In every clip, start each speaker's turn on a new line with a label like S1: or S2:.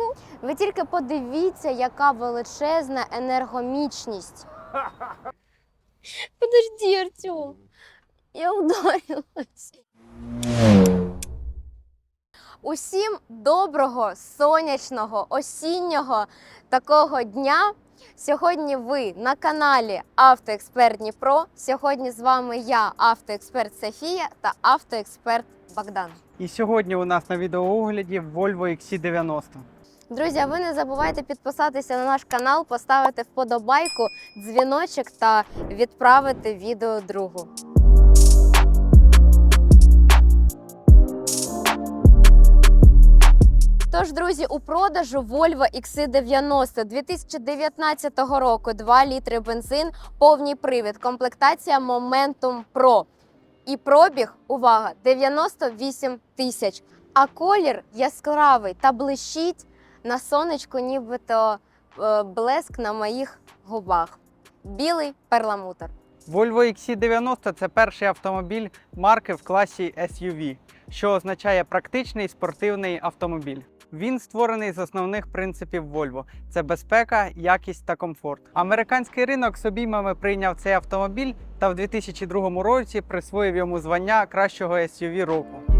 S1: ку-ку. Ви тільки подивіться, яка величезна енергомічність. Подожди, Артем. Я ударилась. Усім доброго, сонячного, осіннього такого дня. Сьогодні ви на каналі Автоексперт Дніпро. Сьогодні з вами я, автоексперт Софія та автоексперт Богдан.
S2: І сьогодні у нас на відеоогляді Volvo XC90.
S1: Друзі, ви не забувайте підписатися на наш канал, поставити вподобайку, дзвіночок та відправити відео другу. Тож, друзі, у продажу Volvo XC90 2019 року 2 літри бензин, повний привід, комплектація Momentum Pro. І пробіг, увага, 98 тисяч. А колір яскравий та блищить на сонечку, нібито е, блеск на моїх губах. Білий перламутр.
S2: Volvo XC90 це перший автомобіль марки в класі SUV, що означає практичний спортивний автомобіль. Він створений з основних принципів Volvo: це безпека, якість та комфорт. Американський ринок з обіймами прийняв цей автомобіль та в 2002 році присвоїв йому звання кращого SUV року.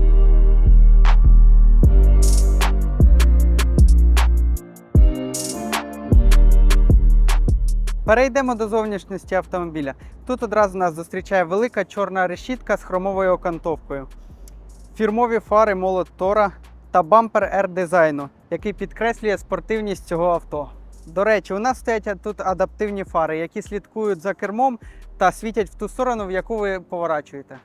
S2: Перейдемо до зовнішності автомобіля. Тут одразу нас зустрічає велика чорна решітка з хромовою окантовкою, фірмові фари молот Тора та бампер R дизайну, який підкреслює спортивність цього авто. До речі, у нас стоять тут адаптивні фари, які слідкують за кермом та світять в ту сторону, в яку ви поворачуєте.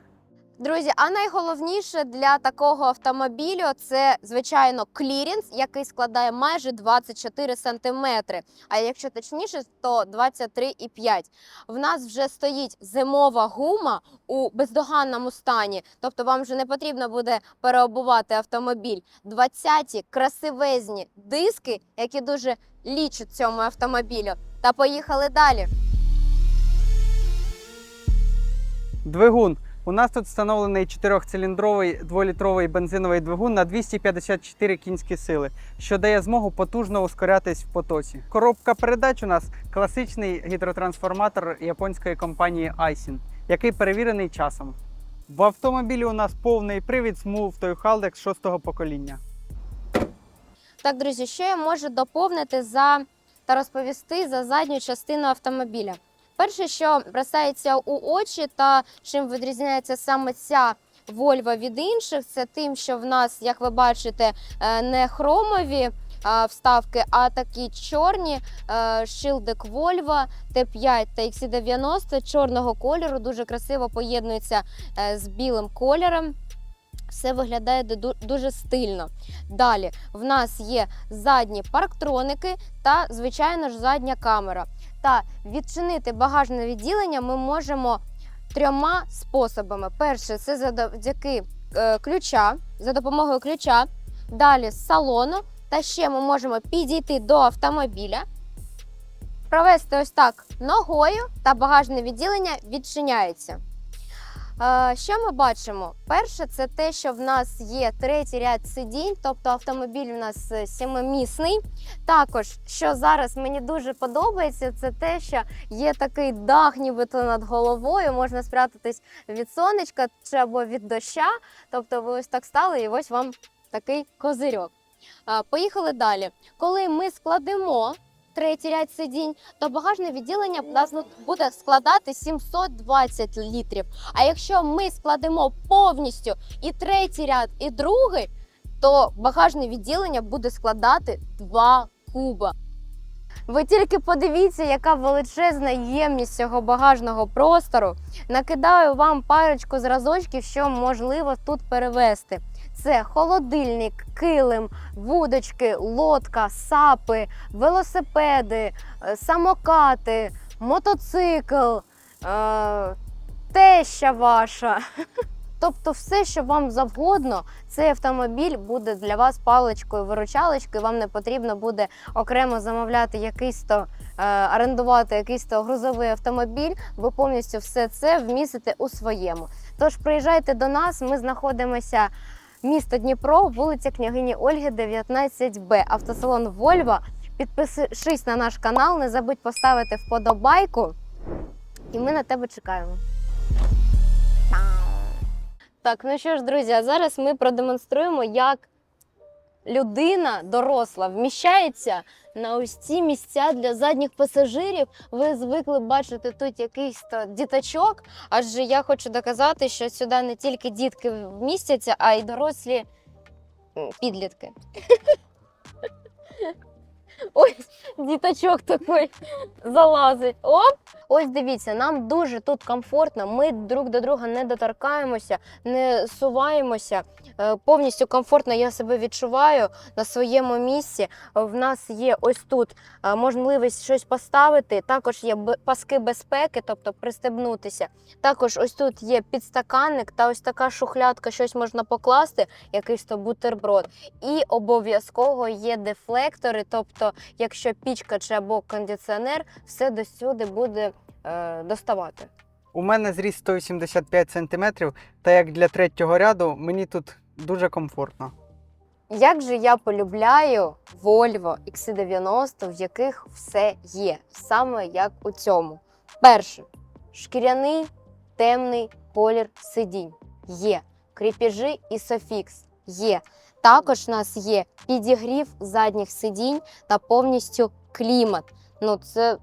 S1: Друзі, а найголовніше для такого автомобілю це, звичайно, клірінс, який складає майже 24 сантиметри. А якщо точніше, то 23,5. В нас вже стоїть зимова гума у бездоганному стані. Тобто вам вже не потрібно буде переобувати автомобіль. 20 красивезні диски, які дуже лічать цьому автомобілю. Та поїхали далі.
S2: Двигун. У нас тут встановлений 4-циліндровий 2-літровий бензиновий двигун на 254 кінські сили, що дає змогу потужно ускорятись в потоці. Коробка передач у нас класичний гідротрансформатор японської компанії Aisin, який перевірений часом. В автомобілі у нас повний привід Smooth Toy Haldex 6 покоління.
S1: Так, друзі, що я можу доповнити за та розповісти за задню частину автомобіля? Перше, що бросається у очі, та чим відрізняється саме ця Volvo від інших, це тим, що в нас, як ви бачите, е, не хромові вставки, а такі чорні е, шилдик Volvo T5 та XC90 чорного кольору, дуже красиво поєднується е, з білим кольором. Все виглядає дуже стильно. Далі в нас є задні парктроники та, звичайно ж, задня камера. Та відчинити багажне відділення ми можемо трьома способами. Перше це завдяки е, ключа, за допомогою ключа. Далі з салону. Та ще ми можемо підійти до автомобіля, провести ось так ногою, та багажне відділення відчиняється. Що ми бачимо? Перше, це те, що в нас є третій ряд сидінь, тобто автомобіль у нас е, сімимісний. Також, що зараз мені дуже подобається, це те, що є такий дах, нібито над головою, можна спрятатись від сонечка чи або від доща. Тобто ви ось так стали, і ось вам такий козирьок. Поїхали далі. Коли ми складемо третій ряд сидінь, то багажне відділення буде складати 720 літрів. А якщо ми складемо повністю і третій ряд, і другий, то багажне відділення буде складати 2 куба. Ви тільки подивіться, яка величезна ємність цього багажного простору. Накидаю вам парочку зразочків, що можливо тут перевести. Це холодильник, килим, вудочки, лодка, сапи, велосипеди, е, самокати, мотоцикл, е, теща ваша. Тобто, все, що вам завгодно, цей автомобіль буде для вас паличкою, виручалочкою. Вам не потрібно буде окремо замовляти якийсь то е, орендувати якийсь то грузовий автомобіль. Ви повністю все це вмістите у своєму. Тож приїжджайте до нас. Ми знаходимося місто Дніпро, вулиця княгині Ольги, 19Б. Автосалон Вольво. Підпишись на наш канал, не забудь поставити вподобайку. І ми на тебе чекаємо. Так, ну що ж, друзі, а зараз ми продемонструємо, як людина доросла вміщається на ось ці місця для задніх пасажирів. Ви звикли бачити тут якийсь то діточок, адже я хочу доказати, що сюди не тільки дітки вмістяться, а й дорослі підлітки. Ось діточок такий залазить. Оп! Ось дивіться, нам дуже тут комфортно. Ми друг до друга не доторкаємося, не суваємося. Е, Повністю комфортно я себе відчуваю на своєму місці. В нас є ось тут е, можливість щось поставити. Також є паски безпеки, тобто пристебнутися. Також ось тут є підстаканник та ось така шухлядка, щось можна покласти, якийсь то бутерброд. І обов'язково є дефлектори, тобто, якщо пічка чи або кондиціонер, все до сюди буде е, доставати.
S2: У мене зріст 185 см, та як для третього ряду мені тут дуже комфортно.
S1: Як же я полюбляю Volvo XC90, в яких все є, саме як у цьому. Перше, шкіряний темний колір сидінь є. Кріпіжі і софікс є. Також у нас є підігрів задніх сидінь та повністю клімат. Ну це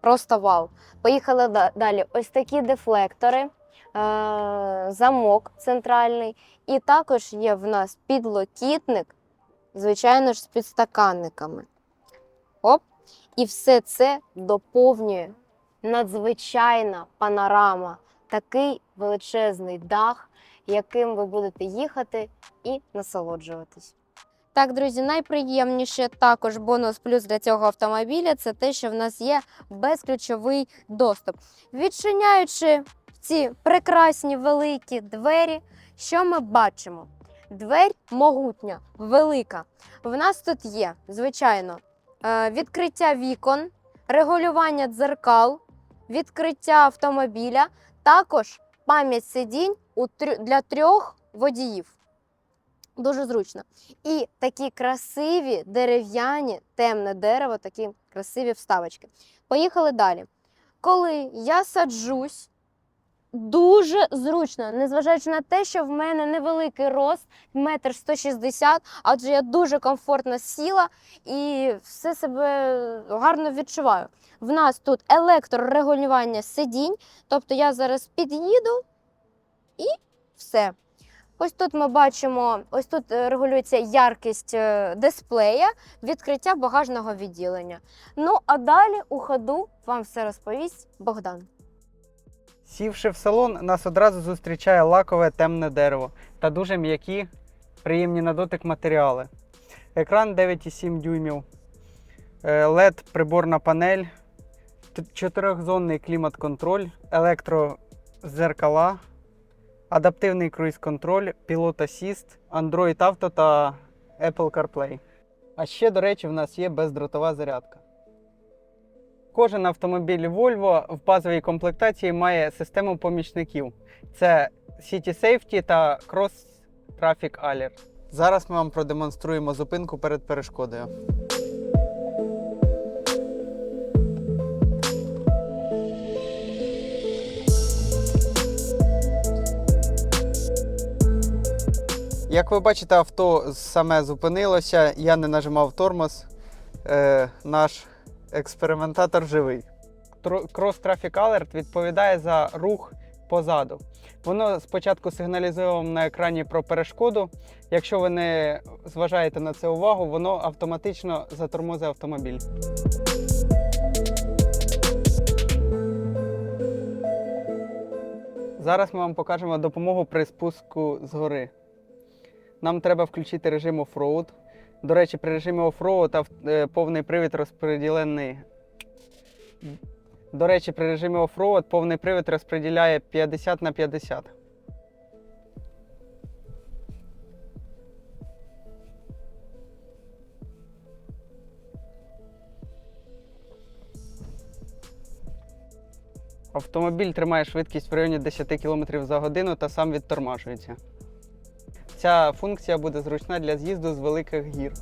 S1: просто вау. Поїхали далі. Ось такі дефлектори, замок центральний. І також є в нас підлокітник, звичайно ж, з підстаканниками. Оп. І все це доповнює надзвичайна панорама, такий величезний дах, яким ви будете їхати і насолоджуватись. Так, друзі, найприємніше також бонус плюс для цього автомобіля це те, що в нас є безключовий доступ. Відчиняючи ці прекрасні великі двері, що ми бачимо? Двері могутня, велика. В нас тут є, звичайно, е, відкриття вікон, регулювання дзеркал, відкриття автомобіля, також пам'ять сидінь для трьох водіїв. Дуже зручно. І такі красиві дерев'яні, темне дерево, такі красиві вставочки. Поїхали далі. Коли я саджусь, дуже зручно, незважаючи на те, що в мене невеликий рост, метр 160, адже я дуже комфортно сіла і все себе гарно відчуваю. В нас тут електрорегулювання сидінь, тобто я зараз під'їду і все. Ось тут ми бачимо, ось тут е, регулюється яркість е, дисплея, відкриття багажного відділення. Ну а далі у ходу вам все розповість Богдан.
S2: Сівши в салон, нас одразу зустрічає лакове темне дерево та дуже м'які, приємні на дотик матеріали. Екран 9,7 дюймів, е, LED приборна панель, чотирьохзонний клімат-контроль, електрозеркала, адаптивний круїз-контроль, пілот Assist, Android Auto та Apple CarPlay. А ще, до речі, в нас є бездротова зарядка. Кожен автомобіль Volvo в базовій комплектації має систему помічників. Це City Safety та Cross Traffic Alert. Зараз ми вам продемонструємо зупинку перед перешкодою. Як ви бачите, авто саме зупинилося, я не нажимав тормоз. Е, наш експериментатор живий. Cross Traffic Alert відповідає за рух позаду. Воно спочатку сигналізує вам на екрані про перешкоду. Якщо ви не зважаєте на це увагу, воно автоматично затормозить автомобіль. Зараз ми вам покажемо допомогу при спуску з гори. Нам треба включити режим оффроуд. До речі, при режимі оффроуд е, повний привід розподілений. До речі, при режимі оффроуд повний привід розподіляє 50 на 50. Автомобіль тримає швидкість в районі 10 км за годину та сам відтормажується. Ця функція буде зручна для з'їзду з великих гір.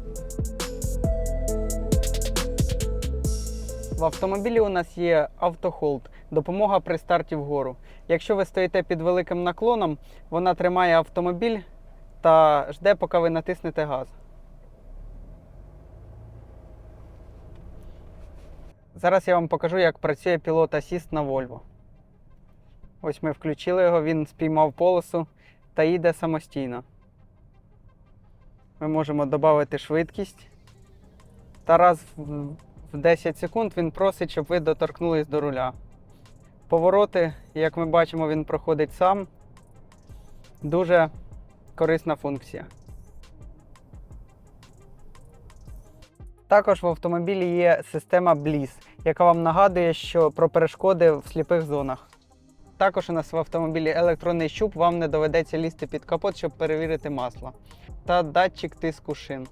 S2: В автомобілі у нас є автохолд, допомога при старті вгору. Якщо ви стоїте під великим наклоном, вона тримає автомобіль та жде, поки ви натиснете газ. Зараз я вам покажу, як працює пілот Assist на Volvo. Ось ми включили його, він спіймав полосу та їде самостійно. Ми можемо додати швидкість. Та раз в в 10 секунд він просить, щоб ви доторкнулись до руля. Повороти, як ми бачимо, він проходить сам. Дуже корисна функція. Також в автомобілі є система Bliss, яка вам нагадує, що про перешкоди в сліпих зонах. Також у нас в автомобілі електронний щуп, вам не доведеться лізти під капот, щоб перевірити масло. Та датчик тиску шин.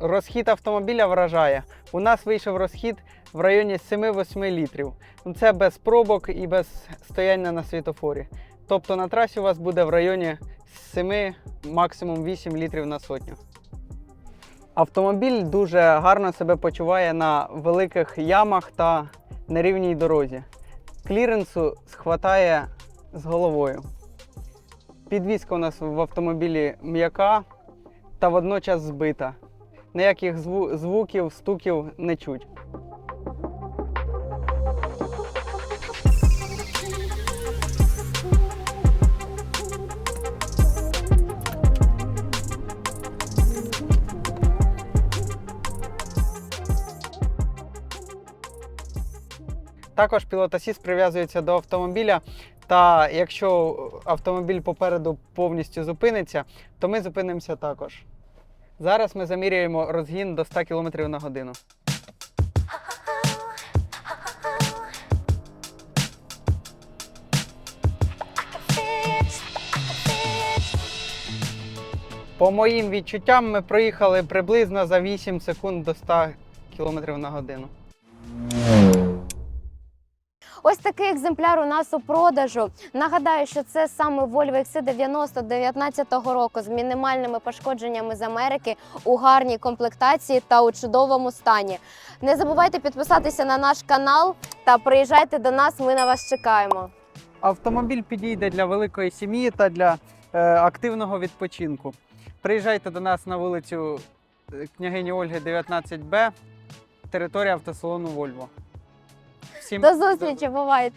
S2: Розхід автомобіля вражає. У нас вийшов розхід в районі 7-8 літрів. Це без пробок і без стояння на світофорі. Тобто на трасі у вас буде в районі 7, максимум 8 літрів на сотню. Автомобіль дуже гарно себе почуває на великих ямах та нерівній дорозі. Кліренсу схватає з головою. Підвізка у нас в автомобілі м'яка та водночас збита. Ніяких зву- звуків, стуків не чуть. Також пілот Асіст прив'язується до автомобіля. Та якщо автомобіль попереду повністю зупиниться, то ми зупинимося також. Зараз ми заміряємо розгін до 100 км на годину. По моїм відчуттям, ми проїхали приблизно за 8 секунд до 100 км на годину.
S1: Ось такий екземпляр у нас у продажу. Нагадаю, що це саме Volvo XC90 19-го року з мінімальними пошкодженнями з Америки у гарній комплектації та у чудовому стані. Не забувайте підписатися на наш канал та приїжджайте до нас. Ми на вас чекаємо.
S2: Автомобіль підійде для великої сім'ї та для е, активного відпочинку. Приїжджайте до нас на вулицю е, княгині Ольги 19Б, територія автосалону Вольво. Всім
S1: До зустрічі, бувайте!